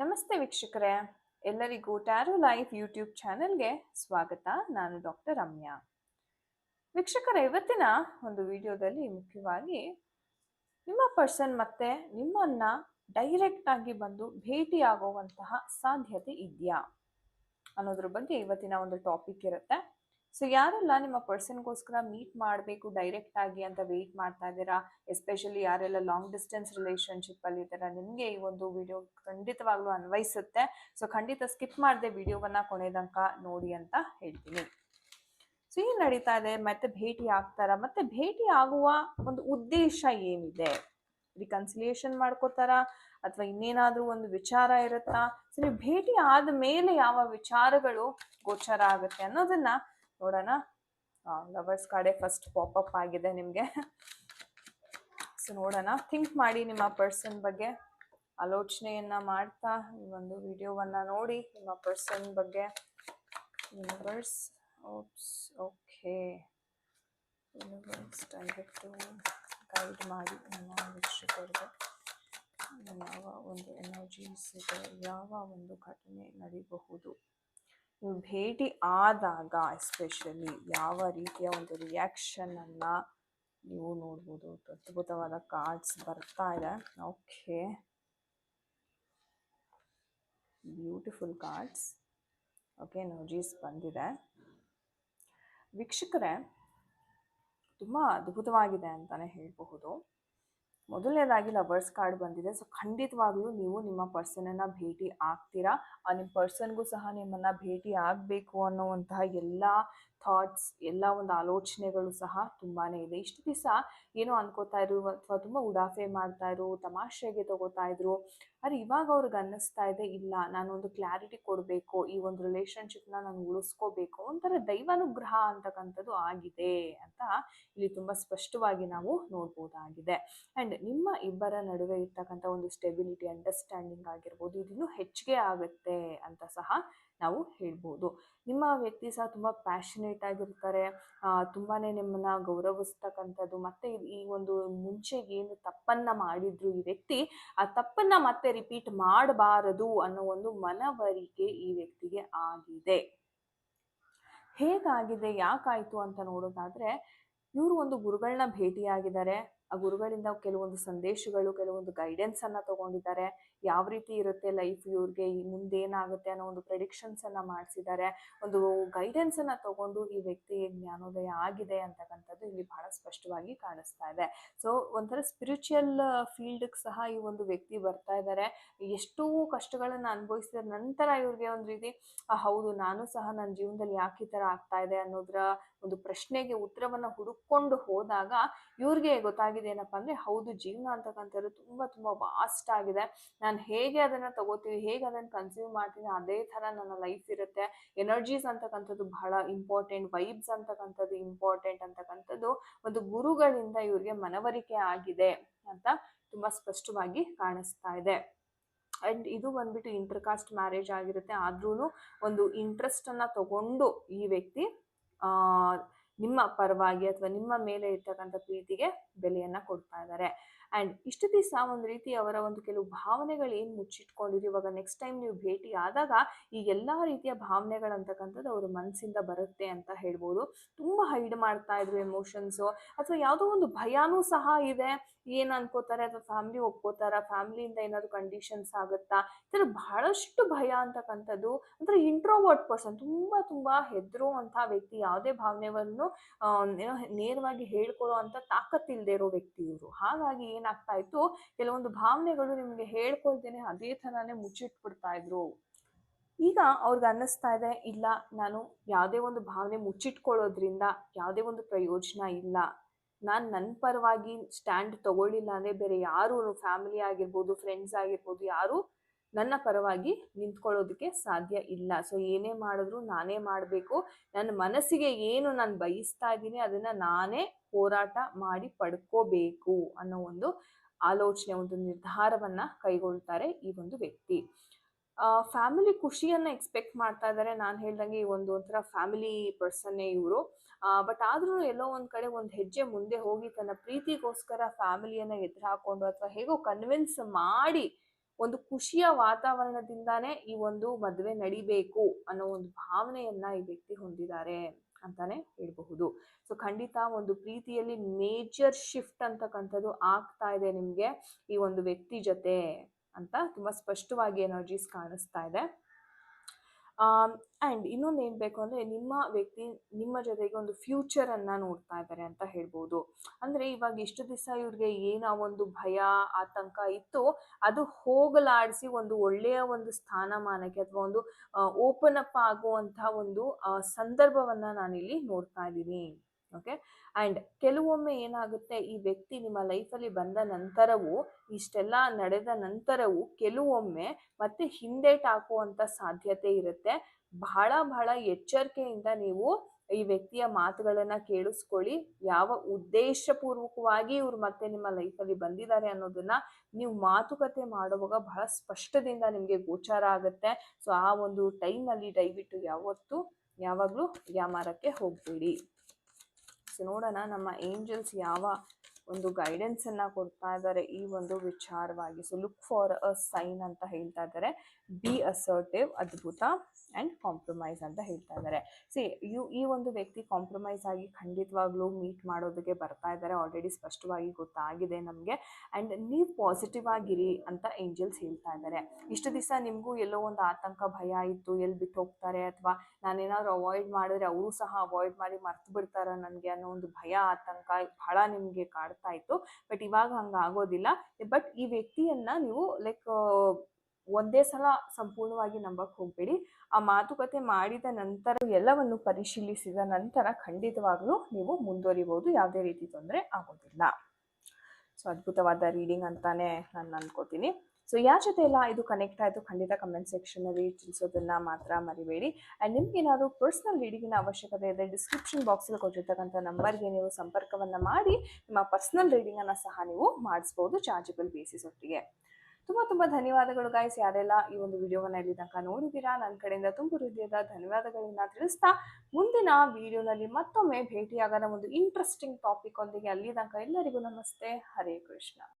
ನಮಸ್ತೆ ವೀಕ್ಷಕರೇ. ಎಲ್ಲರಿಗೂ ಟ್ಯಾರೋ ಲೈಫ್ ಯೂಟ್ಯೂಬ್ ಚಾನೆಲ್ಗೆ ಸ್ವಾಗತ. ನಾನು ಡಾಕ್ಟರ್ ರಮ್ಯಾ. ವೀಕ್ಷಕರ, ಇವತ್ತಿನ ಒಂದು ವಿಡಿಯೋದಲ್ಲಿ ಮುಖ್ಯವಾಗಿ ನಿಮ್ಮ ಪರ್ಸನ್ ಮತ್ತೆ ನಿಮ್ಮನ್ನ ಡೈರೆಕ್ಟ್ ಆಗಿ ಬಂದು ಭೇಟಿ ಆಗುವಂತಹ ಸಾಧ್ಯತೆ ಇದೆಯಾ ಅನ್ನೋದ್ರ ಬಗ್ಗೆ ಇವತ್ತಿನ ಒಂದು ಟಾಪಿಕ್ ಇರುತ್ತೆ. ಸೊ ಯಾರೆಲ್ಲ ನಿಮ್ಮ ಪರ್ಸನ್ಗೋಸ್ಕರ ಮೀಟ್ ಮಾಡಬೇಕು ಡೈರೆಕ್ಟ್ ಆಗಿ ಅಂತ ವೆಯ್ಟ್ ಮಾಡ್ತಾ ಇದ್ದೀರಾ? ಎಸ್ಪೆಷಲಿ ಯಾರೆಲ್ಲ ಲಾಂಗ್ ಡಿಸ್ಟೆನ್ಸ್ ರಿಲೇಶನ್ಶಿಪ್ ಅಲ್ಲಿ ಇದ್ದೀರಾ? ನಿಮಗೆ ಈ ಒಂದು ವಿಡಿಯೋ ಖಂಡಿತವಾಗ್ಲೂ ಅನ್ವಯಿಸುತ್ತೆ. ಸೊ ಖಂಡಿತ ಸ್ಕಿಪ್ ಮಾಡದೆ ವಿಡಿಯೋವನ್ನ ಕೊನೆ ನೋಡಿ ಅಂತ ಹೇಳ್ತೀನಿ. ಸೊ ಏನ್ ನಡೀತಾ ಇದೆ? ಮತ್ತೆ ಭೇಟಿ ಆಗ್ತಾರ? ಮತ್ತೆ ಭೇಟಿ ಆಗುವ ಒಂದು ಉದ್ದೇಶ ಏನಿದೆ? ರಿಕನ್ಸಿಲಿಯೇಷನ್ ಮಾಡ್ಕೋತಾರ? ಅಥವಾ ಇನ್ನೇನಾದ್ರೂ ಒಂದು ವಿಚಾರ ಇರುತ್ತಾ? ಸೊ ನೀವು ಭೇಟಿ ಆದ ಮೇಲೆ ಯಾವ ವಿಚಾರಗಳು ಗೋಚರ ಆಗುತ್ತೆ ಅನ್ನೋದನ್ನ ನೋಡೋಣ. ಲವರ್ಸ್ ಕಾರ್ಡೇ ಫಸ್ಟ್ ಪಾಪಪ್ ಆಗಿದೆ ನಿಮಗೆ. ಸೊ ನೋಡೋಣ. ಥಿಂಕ್ ಮಾಡಿ ನಿಮ್ಮ ಪರ್ಸನ್ ಬಗ್ಗೆ. ಆಲೋಚನೆಯನ್ನ ಮಾಡ್ತಾ, ಈ ಒಂದು ವಿಡಿಯೋವನ್ನ ನೋಡಿ ನಿಮ್ಮ ಪರ್ಸನ್ ಬಗ್ಗೆ. ಯೂನಿವರ್ಸ್ ಓಪ್ಸ್ ಓಕೆ ಯೂನಿವರ್ಸ್ ದಯವಿಟ್ಟು ಗೈಡ್ ಮಾಡಿ. ನಮ್ಮ ವೀಕ್ಷಕರಿಗೆ ಯಾವ ಒಂದು ಎನರ್ಜೀಸ್ ಇದೆ ಯಾವ ಒಂದು ಘಟನೆ ನಡೀಬಹುದು? ಭೇಟಿ ಆದಾಗ ಎಸ್ಪೆಷಲಿ ಯಾವ ರೀತಿಯ ಒಂದು ರಿಯಾಕ್ಷನ್ ಅನ್ನ ನೀವು ನೋಡ್ಬೋದು. ಅದ್ಭುತವಾದ ಕಾರ್ಡ್ಸ್ ಬರ್ತಾ ಇದೆ. ಓಕೆ ಬ್ಯೂಟಿಫುಲ್ ಕಾರ್ಡ್ಸ್ ಓಕೆ ನೋಜೀಸ್ ಬಂದಿದೆ. ವೀಕ್ಷಕರೇ, ತುಂಬ ಅದ್ಭುತವಾಗಿದೆ ಅಂತಲೇ ಹೇಳಬಹುದು. ಮೊದಲನೇದಾಗಿ ಲವರ್ಸ್ ಕಾರ್ಡ್ ಬಂದಿದೆ. ಸೊ, ಖಂಡಿತವಾಗ್ಲೂ ನೀವು ನಿಮ್ಮ ಪರ್ಸನನ್ನು ಭೇಟಿ ಆಗ್ತೀರಾ? ನಿಮ್ಮ ಪರ್ಸನ್ಗೂ ಸಹ ನಿಮ್ಮನ್ನು ಭೇಟಿ ಆಗಬೇಕು ಅನ್ನುವಂತಹ ಎಲ್ಲ ಥಾಟ್ಸ್ ಎಲ್ಲ ಒಂದು ಆಲೋಚನೆಗಳು ಸಹ ತುಂಬಾ ಇದೆ. ಇಷ್ಟು ದಿವಸ ಏನೋ ಅನ್ಕೋತಾ ಇದ್ರು, ಅಥವಾ ತುಂಬ ಉಡಾಫೆ ಮಾಡ್ತಾ ಇದ್ರು, ತಮಾಷೆಗೆ ತಗೋತಾ ಇದ್ರು, ಆದರೆ ಇವಾಗ ಅವ್ರಿಗೆ ಅನ್ನಿಸ್ತಾ ಇದೆ, ಇಲ್ಲ, ನಾನೊಂದು ಕ್ಲಾರಿಟಿ ಕೊಡಬೇಕು, ಈ ಒಂದು ರಿಲೇಶನ್ಶಿಪ್ನ ನಾನು ಉಳಿಸ್ಕೋಬೇಕು, ಒಂಥರ ದೈವಾನುಗ್ರಹ ಅಂತಕ್ಕಂಥದ್ದು ಆಗಿದೆ ಅಂತ ಇಲ್ಲಿ ತುಂಬ ಸ್ಪಷ್ಟವಾಗಿ ನಾವು ನೋಡ್ಬೋದಾಗಿದೆ. ಆ್ಯಂಡ್ ನಿಮ್ಮ ಇಬ್ಬರ ನಡುವೆ ಇರ್ತಕ್ಕಂಥ ಒಂದು ಸ್ಟೆಬಿಲಿಟಿ ಅಂಡರ್ಸ್ಟ್ಯಾಂಡಿಂಗ್ ಆಗಿರ್ಬೋದು ಇದನ್ನು ಹೆಚ್ಚಿಗೆ ಆಗುತ್ತೆ ಅಂತ ಸಹ ನಾವು ಹೇಳ್ಬೋದು. ನಿಮ್ಮ ವ್ಯಕ್ತಿ ಸಹ ತುಂಬ ಪ್ಯಾಷನೇಟ್ ಆಗಿರ್ತಾರೆ. ತುಂಬಾ ನಿಮ್ಮನ್ನು ಗೌರವಿಸ್ತಕ್ಕಂಥದ್ದು ಮತ್ತೆ ಈ ಒಂದು ಮುಂಚೆ ಏನು ತಪ್ಪನ್ನು ಮಾಡಿದ್ರು ಈ ವ್ಯಕ್ತಿ, ಆ ತಪ್ಪನ್ನು ಮತ್ತೆ ರಿಪೀಟ್ ಮಾಡಬಾರದು ಅನ್ನೋ ಒಂದು ಮನವರಿಕೆ ಈ ವ್ಯಕ್ತಿಗೆ ಆಗಿದೆ. ಹೇಗಾಗಿದೆ? ಯಾಕಾಯಿತು ಅಂತ ನೋಡೋದಾದರೆ, ಇವರು ಒಂದು ಗುರುಗಳನ್ನ ಭೇಟಿಯಾಗಿದ್ದಾರೆ. ಆ ಗುರುಗಳಿಂದ ಕೆಲವೊಂದು ಸಂದೇಶಗಳು, ಕೆಲವೊಂದು ಗೈಡೆನ್ಸ್ ಅನ್ನ ತಗೊಂಡಿದ್ದಾರೆ. ಯಾವ ರೀತಿ ಇರುತ್ತೆ ಲೈಫ್ ಇವ್ರಿಗೆ ಮುಂದೇನಾಗುತ್ತೆ ಅನ್ನೋ ಒಂದು ಪ್ರೆಡಿಕ್ಷನ್ಸ್ ಅನ್ನ ಮಾಡಿಸಿದ್ದಾರೆ. ಒಂದು ಗೈಡೆನ್ಸ್ ಅನ್ನ ತಗೊಂಡು ಈ ವ್ಯಕ್ತಿಗೆ ಜ್ಞಾನೋದಯ ಆಗಿದೆ ಅಂತಕ್ಕಂಥದ್ದು ಇಲ್ಲಿ ಬಹಳ ಸ್ಪಷ್ಟವಾಗಿ ಕಾಣಿಸ್ತಾ ಇದೆ. ಸೊ ಒಂಥರ ಸ್ಪಿರಿಚುಯಲ್ ಫೀಲ್ಡ್ಗೆ ಸಹ ಈ ಒಂದು ವ್ಯಕ್ತಿ ಬರ್ತಾ ಇದ್ದಾರೆ. ಎಷ್ಟೋ ಕಷ್ಟಗಳನ್ನು ಅನುಭವಿಸಿದ ನಂತರ ಇವ್ರಿಗೆ ಒಂದು ರೀತಿ ಹೌದು, ನಾನು ಸಹ ನನ್ನ ಜೀವನದಲ್ಲಿ ಯಾಕೆ ಈ ಥರ ಆಗ್ತಾ ಇದೆ ಅನ್ನೋದ್ರ ಒಂದು ಪ್ರಶ್ನೆಗೆ ಉತ್ತರವನ್ನು ಹುಡುಕೊಂಡು ಹೋದಾಗ ಇವ್ರಿಗೆ ಗೊತ್ತಾಗಿದೆ ಏನಪ್ಪಾ ಅಂದ್ರೆ ಹೌದು ಜೀವನ ಅಂತಕ್ಕಂಥದ್ದು ತುಂಬ ತುಂಬ ವಾಸ್ಟ್ ಆಗಿದೆ. ನಾನು ಹೇಗೆ ಅದನ್ನ ತಗೋತೀವಿ, ಹೇಗೆ ಅದನ್ನ ಕನ್ಸ್ಯೂಮ್ ಮಾಡ್ತೀನಿ ಅದೇ ತರ ನನ್ನ ಲೈಫ್ ಇರುತ್ತೆ. ಎನರ್ಜೀಸ್ ಅಂತಕ್ಕಂಥದ್ದು ಬಹಳ ಇಂಪಾರ್ಟೆಂಟ್ ವೈಬ್ಸ್ ಅಂತಕ್ಕಂಥದ್ದು ಇಂಪಾರ್ಟೆಂಟ್ ಅಂತಕ್ಕಂಥದ್ದು ಒಂದು ಗುರುಗಳಿಂದ ಇವ್ರಿಗೆ ಮನವರಿಕೆ ಆಗಿದೆ ಅಂತ ತುಂಬಾ ಸ್ಪಷ್ಟವಾಗಿ ಕಾಣಿಸ್ತಾ ಇದೆ. ಅಂಡ್ ಇದು ಬಂದ್ಬಿಟ್ಟು ಇಂಟರ್ ಕಾಸ್ಟ್ ಮ್ಯಾರೇಜ್ ಆಗಿರುತ್ತೆ. ಆದ್ರೂ ಒಂದು ಇಂಟ್ರೆಸ್ಟ್ ಅನ್ನ ತಗೊಂಡು ಈ ವ್ಯಕ್ತಿ, ಆ ನಿಮ್ಮ ಪರವಾಗಿ ಅಥವಾ ನಿಮ್ಮ ಮೇಲೆ ಇರ್ತಕ್ಕಂಥ ಪ್ರೀತಿಗೆ ಬೆಲೆಯನ್ನ ಕೊಡ್ತಾ ಇದ್ದಾರೆ. ಅಂಡ್ ಇಷ್ಟು ದಿವಸ ಒಂದು ರೀತಿ ಅವರ ಒಂದು ಕೆಲವು ಭಾವನೆಗಳು ಏನು ಮುಚ್ಚಿಟ್ಕೊಂಡಿದ್ರು, ಇವಾಗ ನೆಕ್ಸ್ಟ್ ಟೈಮ್ ನೀವು ಭೇಟಿ ಆದಾಗ ಈ ಎಲ್ಲ ರೀತಿಯ ಭಾವನೆಗಳಂತಕ್ಕಂಥದ್ದು ಅವ್ರ ಮನಸ್ಸಿಂದ ಬರುತ್ತೆ ಅಂತ ಹೇಳ್ಬೋದು. ತುಂಬ ಹೈಡ್ ಮಾಡ್ತಾ ಇದ್ರು ಎಮೋಷನ್ಸು ಅಥವಾ ಯಾವುದೋ ಒಂದು ಭಯನೂ ಸಹ ಇದೆ. ಏನು ಅನ್ಕೋತಾರೆ ಅಥವಾ ಫ್ಯಾಮಿಲಿ ಒಪ್ಕೋತಾರ? ಫ್ಯಾಮಿಲಿಯಿಂದ ಏನಾದ್ರು ಕಂಡೀಷನ್ಸ್ ಆಗುತ್ತಾ? ಈ ಬಹಳಷ್ಟು ಭಯ ಅಂತಕ್ಕಂಥದ್ದು. ಅಂದ್ರೆ ಇಂಟ್ರೋವರ್ಟ್ ಪರ್ಸನ್ ತುಂಬಾ ತುಂಬಾ ಹೆದರುವಂಥ ವ್ಯಕ್ತಿ, ಯಾವುದೇ ಏನೋ ನೇರವಾಗಿ ಹೇಳ್ಕೊಳ್ಳೋ ಅಂತ ತಾಕತ್ತಿಲ್ದೇ ಇರೋ ವ್ಯಕ್ತಿ ಇವರು ಹಾಗಾಗಿ ಏನಾಗ್ತಾ ಇತ್ತು? ಕೆಲವೊಂದು ಭಾವನೆಗಳು ನಿಮಗೆ ಹೇಳ್ಕೊಳ್ತೇನೆ, ಅದೇ ಥರನೇ ಮುಚ್ಚಿಟ್ಬಿಡ್ತಾ ಇದ್ರು. ಈಗ ಅವ್ರಿಗೆ ಅನ್ನಿಸ್ತಾ ಇದೆ, ಇಲ್ಲ, ನಾನು ಯಾವುದೇ ಒಂದು ಭಾವನೆ ಮುಚ್ಚಿಟ್ಕೊಳ್ಳೋದ್ರಿಂದ ಯಾವುದೇ ಒಂದು ಪ್ರಯೋಜನ ಇಲ್ಲ. ನಾನು ನನ್ನ ಪರವಾಗಿ ಸ್ಟ್ಯಾಂಡ್ ತಗೊಳ್ಳಿಲ್ಲ ಅಂದರೆ ಬೇರೆ ಯಾರು ಫ್ಯಾಮಿಲಿ ಆಗಿರ್ಬೋದು, ಫ್ರೆಂಡ್ಸ್ ಆಗಿರ್ಬೋದು, ಯಾರು ನನ್ನ ಪರವಾಗಿ ನಿಂತ್ಕೊಳ್ಳೋದಕ್ಕೆ ಸಾಧ್ಯ ಇಲ್ಲ. ಸೊ, ಏನೇ ಮಾಡಿದ್ರು ನಾನೇ ಮಾಡಬೇಕು. ನನ್ನ ಮನಸ್ಸಿಗೆ ಏನು ನಾನು ಬಯಸ್ತಾ ಇದ್ದೀನಿ ಅದನ್ನು ನಾನೇ ಹೋರಾಟ ಮಾಡಿ ಪಡ್ಕೋಬೇಕು ಅನ್ನೋ ಒಂದು ಆಲೋಚನೆ, ಒಂದು ನಿರ್ಧಾರವನ್ನು ಕೈಗೊಳ್ತಾರೆ ಈ ಒಂದು ವ್ಯಕ್ತಿ. ಫ್ಯಾಮಿಲಿ ಖುಷಿಯನ್ನ ಎಕ್ಸ್ಪೆಕ್ಟ್ ಮಾಡ್ತಾ ಇದ್ದಾರೆ. ನಾನು ಹೇಳ್ದಂಗೆ ಈ ಒಂದು ಒಂಥರ ಫ್ಯಾಮಿಲಿ ಪರ್ಸನ್ನೇ ಇವರು. ಬಟ್ ಆದ್ರೂ ಎಲ್ಲೋ ಒಂದು ಕಡೆ ಒಂದು ಹೆಜ್ಜೆ ಮುಂದೆ ಹೋಗಿ ತನ್ನ ಪ್ರೀತಿಗೋಸ್ಕರ ಫ್ಯಾಮಿಲಿಯನ್ನು ಎದುರು ಹಾಕೊಂಡು ಅಥವಾ ಹೇಗೋ ಕನ್ವಿನ್ಸ್ ಮಾಡಿ ಒಂದು ಖುಷಿಯ ವಾತಾವರಣದಿಂದಾನೇ ಈ ಒಂದು ಮದುವೆ ನಡಿಬೇಕು ಅನ್ನೋ ಒಂದು ಭಾವನೆಯನ್ನ ಈ ವ್ಯಕ್ತಿ ಹೊಂದಿದ್ದಾರೆ ಅಂತಾನೆ ಹೇಳ್ಬಹುದು. ಸೊ ಖಂಡಿತ ಒಂದು ಪ್ರೀತಿಯಲ್ಲಿ ಮೇಜರ್ ಶಿಫ್ಟ್ ಅಂತಕ್ಕಂಥದ್ದು ಆಗ್ತಾ ಇದೆ ನಿಮಗೆ ಈ ಒಂದು ವ್ಯಕ್ತಿ ಜೊತೆ ಅಂತ ತುಂಬಾ ಸ್ಪಷ್ಟವಾಗಿ ಎನರ್ಜೀಸ್ ಕಾಣಿಸ್ತಾ ಇದೆ. ಆ್ಯಂಡ್ ಇನ್ನೊಂದು ಏನು ಬೇಕು ಅಂದರೆ ನಿಮ್ಮ ವ್ಯಕ್ತಿ, ನಿಮ್ಮ ಜೊತೆಗೆ ಒಂದು ಫ್ಯೂಚರನ್ನು ನೋಡ್ತಾ ಇದ್ದಾರೆ ಅಂತ ಹೇಳ್ಬೋದು. ಅಂದರೆ ಇವಾಗ ಇಷ್ಟು ದಿವಸ ಇವ್ರಿಗೆ ಏನು ಒಂದು ಭಯ, ಆತಂಕ ಇತ್ತು, ಅದು ಹೋಗಲಾಡಿಸಿ ಒಂದು ಒಳ್ಳೆಯ ಒಂದು ಸ್ಥಾನಮಾನಕ್ಕೆ ಅಥವಾ ಒಂದು ಓಪನ್ ಅಪ್ ಆಗುವಂಥ ಒಂದು ಸಂದರ್ಭವನ್ನು ನಾನಿಲ್ಲಿ ನೋಡ್ತಾ ಇದ್ದೀನಿ. ಓಕೆ ಆ್ಯಂಡ್ ಕೆಲವೊಮ್ಮೆ ಏನಾಗುತ್ತೆ, ಈ ವ್ಯಕ್ತಿ ನಿಮ್ಮ ಲೈಫಲ್ಲಿ ಬಂದ ನಂತರವೂ, ಇಷ್ಟೆಲ್ಲ ನಡೆದ ನಂತರವೂ ಕೆಲವೊಮ್ಮೆ ಮತ್ತೆ ಹಿಂದೇಟ್ ಹಾಕುವಂಥ ಸಾಧ್ಯತೆ ಇರುತ್ತೆ. ಬಹಳ ಬಹಳ ಎಚ್ಚರಿಕೆಯಿಂದ ನೀವು ಈ ವ್ಯಕ್ತಿಯ ಮಾತುಗಳನ್ನು ಕೇಳಿಸ್ಕೊಳ್ಳಿ. ಯಾವ ಉದ್ದೇಶಪೂರ್ವಕವಾಗಿ ಇವ್ರು ಮತ್ತೆ ನಿಮ್ಮ ಲೈಫಲ್ಲಿ ಬಂದಿದ್ದಾರೆ ಅನ್ನೋದನ್ನ ನೀವು ಮಾತುಕತೆ ಮಾಡುವಾಗ ಬಹಳ ಸ್ಪಷ್ಟದಿಂದ ನಿಮಗೆ ಗೋಚಾರ ಆಗುತ್ತೆ. ಸೊ, ಆ ಒಂದು ಟೈಮಲ್ಲಿ ದಯವಿಟ್ಟು ಯಾವತ್ತೂ ಯಾವಾಗಲೂ ವ್ಯಾಮಾರಕ್ಕೆ ಹೋಗಬೇಡಿ. ನೋಡೋಣ ನಮ್ಮ ಏಂಜಲ್ಸ್ ಯಾವ ಒಂದು ಗೈಡೆನ್ಸನ್ನು ಕೊಡ್ತಾ ಇದ್ದಾರೆ ಈ ಒಂದು ವಿಚಾರವಾಗಿ. So look for a sign ಅಂತ ಹೇಳ್ತಾ ಇದ್ದಾರೆ ಬಿ ಅಸರ್ಟಿವ್ ಅದ್ಭುತ ಆ್ಯಂಡ್ ಕಾಂಪ್ರಮೈಸ್ ಅಂತ ಹೇಳ್ತಾ ಇದ್ದಾರೆ ಸಿ ಯು, ಈ ಒಂದು ವ್ಯಕ್ತಿ ಕಾಂಪ್ರಮೈಸ್ ಆಗಿ ಖಂಡಿತವಾಗ್ಲೂ ಮೀಟ್ ಮಾಡೋದಕ್ಕೆ ಬರ್ತಾ ಇದ್ದಾರೆ ಆಲ್ರೆಡಿ ಸ್ಪಷ್ಟವಾಗಿ ಗೊತ್ತಾಗಿದೆ ನಮಗೆ. ಆ್ಯಂಡ್ ನೀವು ಪಾಸಿಟಿವ್ ಆಗಿರಿ ಅಂತ ಏಂಜಲ್ಸ್ ಹೇಳ್ತಾ ಇದ್ದಾರೆ ಇಷ್ಟು ದಿವಸ ನಿಮಗೂ ಎಲ್ಲೋ ಒಂದು ಆತಂಕ, ಭಯ ಇತ್ತು, ಎಲ್ಲಿ ಬಿಟ್ಟು ಹೋಗ್ತಾರೆ? ಅಥವಾ ನಾನೇನಾದ್ರು ಅವಾಯ್ಡ್ ಮಾಡಿದ್ರೆ ಅವರು ಸಹ ಅವಾಯ್ಡ್ ಮಾಡಿ ಮರ್ತು ಬಿಡ್ತಾರ ನನಗೆ ಅನ್ನೋ ಒಂದು ಭಯ, ಆತಂಕ ಬಹಳ ನಿಮಗೆ ಕಾಡ್ತಾ ಇತ್ತು. ಬಟ್ ಇವಾಗ ಹಂಗೆ ಆಗೋದಿಲ್ಲ. ಬಟ್ ಈ ವ್ಯಕ್ತಿಯನ್ನ ನೀವು, ಲೈಕ್, ಒಂದೇ ಸಲ ಸಂಪೂರ್ಣವಾಗಿ ನಂಬಕ್ಕೆ ಹೋಗಬೇಡಿ. ಆ ಮಾತುಕತೆ ಮಾಡಿದ ನಂತರ ಎಲ್ಲವನ್ನು ಪರಿಶೀಲಿಸಿದ ನಂತರ ಖಂಡಿತವಾಗ್ಲೂ ನೀವು ಮುಂದುವರಿಬಹುದು ಯಾವುದೇ ರೀತಿ ತೊಂದರೆ ಆಗೋದಿಲ್ಲ. ಸೊ, ಅದ್ಭುತವಾದ ರೀಡಿಂಗ್ ಅಂತಾನೆ ನಾನು ಅನ್ಕೋತೀನಿ. ಸೊ ಯಾರ ಜೊತೆ ಎಲ್ಲ ಇದು ಕನೆಕ್ಟ್ ಆಯಿತು ಖಂಡಿತ ಕಮೆಂಟ್ ಸೆಕ್ಷನಲ್ಲಿ ತಿಳಿಸೋದನ್ನ ಮಾತ್ರ ಮರಿಬೇಡಿ. ಆ್ಯಂಡ್ ನಿಮ್ಗೆ ಏನಾದ್ರು ಪರ್ಸ್ನಲ್ ರೀಡಿಂಗಿನ ಅವಶ್ಯಕತೆ ಇದೆ ಡಿಸ್ಕ್ರಿಪ್ಷನ್ ಬಾಕ್ಸಲ್ಲಿ ಕೊಟ್ಟಿರ್ತಕ್ಕಂಥ ನಂಬರ್ಗೆ ನೀವು ಸಂಪರ್ಕವನ್ನು ಮಾಡಿ, ನಿಮ್ಮ ಪರ್ಸ್ನಲ್ ರೀಡಿಂಗನ್ನು ಸಹ ನೀವು ಮಾಡಿಸ್ಬೋದು ಚಾರ್ಜಬಲ್ ಬೇಸಿಸ್ ಒಟ್ಟಿಗೆ. ತುಂಬ ತುಂಬ ಧನ್ಯವಾದಗಳು ಗಾಯ್ಸ್ ಯಾರೆಲ್ಲ ಈ ಒಂದು ವಿಡಿಯೋವನ್ನ ಇಲ್ಲಿ ತನಕ ನೋಡಿದ್ದೀರಾ ನನ್ನ ಕಡೆಯಿಂದ ತುಂಬ ಹೃದಯದ ಧನ್ಯವಾದಗಳನ್ನ ತಿಳಿಸ್ತಾ ಮುಂದಿನ ವಿಡಿಯೋನಲ್ಲಿ ಮತ್ತೊಮ್ಮೆ ಭೇಟಿಯಾಗೋಣ. ಒಂದು ಇಂಟ್ರೆಸ್ಟಿಂಗ್ ಟಾಪಿಕ್ ಒಂದಿಗೆ ಅಲ್ಲಿ ತನಕ ಎಲ್ಲರಿಗೂ ನಮಸ್ತೆ. ಹರೇ ಕೃಷ್ಣ.